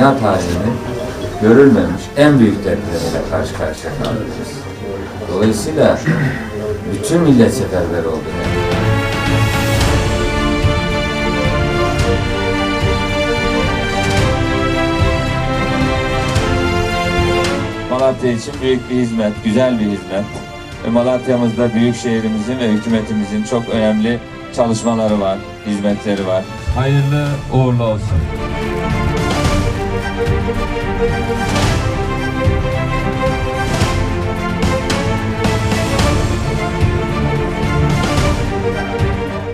dünya tarihinin görülmemiş en büyük depremiyle karşı karşıya kalacağız. Dolayısıyla bütün millet seferber oldu. Malatya için büyük bir hizmet, güzel bir hizmet. Malatya'mızda büyük şehrimizin ve hükümetimizin çok önemli çalışmaları var, hizmetleri var. Hayırlı uğurlu olsun.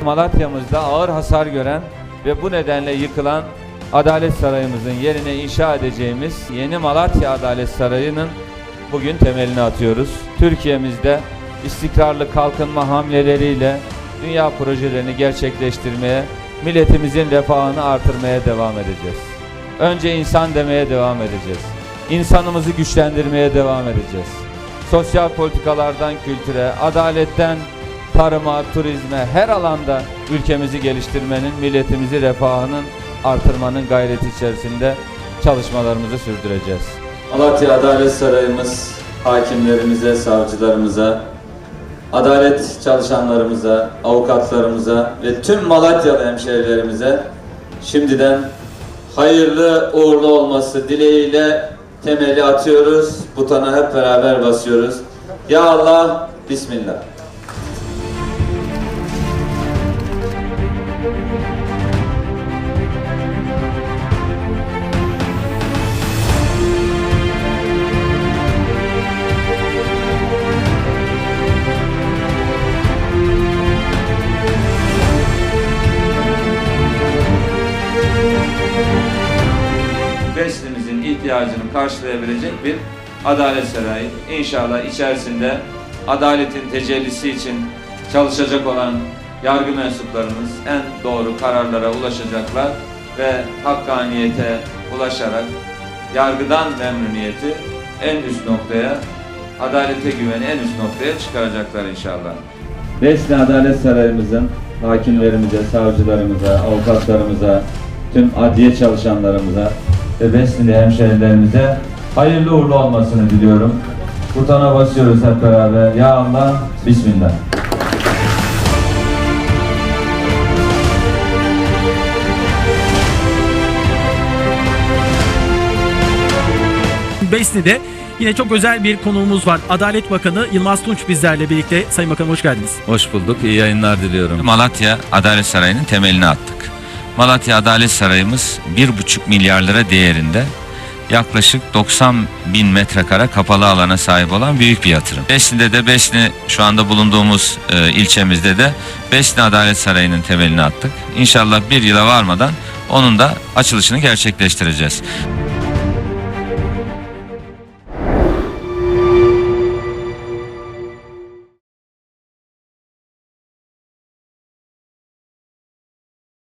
Malatya'mızda ağır hasar gören ve bu nedenle yıkılan Adalet Sarayımızın yerine inşa edeceğimiz yeni Malatya Adalet Sarayı'nın bugün temelini atıyoruz. Türkiye'mizde istikrarlı kalkınma hamleleriyle dünya projelerini gerçekleştirmeye, milletimizin refahını artırmaya devam edeceğiz. Önce insan demeye devam edeceğiz. İnsanımızı güçlendirmeye devam edeceğiz. Sosyal politikalardan kültüre, adaletten tarıma, turizme her alanda ülkemizi geliştirmenin, milletimizi refahının artırmanın gayreti içerisinde çalışmalarımızı sürdüreceğiz. Malatya Adalet Sarayımız hakimlerimize, savcılarımıza, adalet çalışanlarımıza, avukatlarımıza ve tüm Malatyalı hemşehrilerimize şimdiden hayırlı uğurlu olması dileğiyle temeli atıyoruz. Butona hep beraber basıyoruz. Ya Allah, Bismillah. Beslimizin ihtiyacını karşılayabilecek bir adalet sarayı. İnşallah içerisinde adaletin tecellisi için çalışacak olan yargı mensuplarımız en doğru kararlara ulaşacaklar ve hakkaniyete ulaşarak yargıdan memnuniyeti en üst noktaya, adalete güveni en üst noktaya çıkaracaklar inşallah. Besni Adalet Sarayımızın hakimlerimize, savcılarımıza, avukatlarımıza, tüm adliye çalışanlarımıza ve Besni'li hemşehrilerimize hayırlı uğurlu olmasını diliyorum. Butona basıyoruz hep beraber. Ya Allah, Bismillah. Besni'de yine çok özel bir konuğumuz var. Adalet Bakanı Yılmaz Tunç bizlerle birlikte. Sayın Bakanım hoş geldiniz. Hoş bulduk, iyi yayınlar diliyorum. Malatya Adalet Sarayı'nın temelini attık. Malatya Adalet Sarayımız 1,5 milyar lira değerinde yaklaşık 90 bin metrekare kapalı alana sahip olan büyük bir yatırım. Besni'de de Besni şu anda bulunduğumuz e, ilçemizde de Besni Adalet Sarayı'nın temelini attık. İnşallah bir yıla varmadan onun da açılışını gerçekleştireceğiz.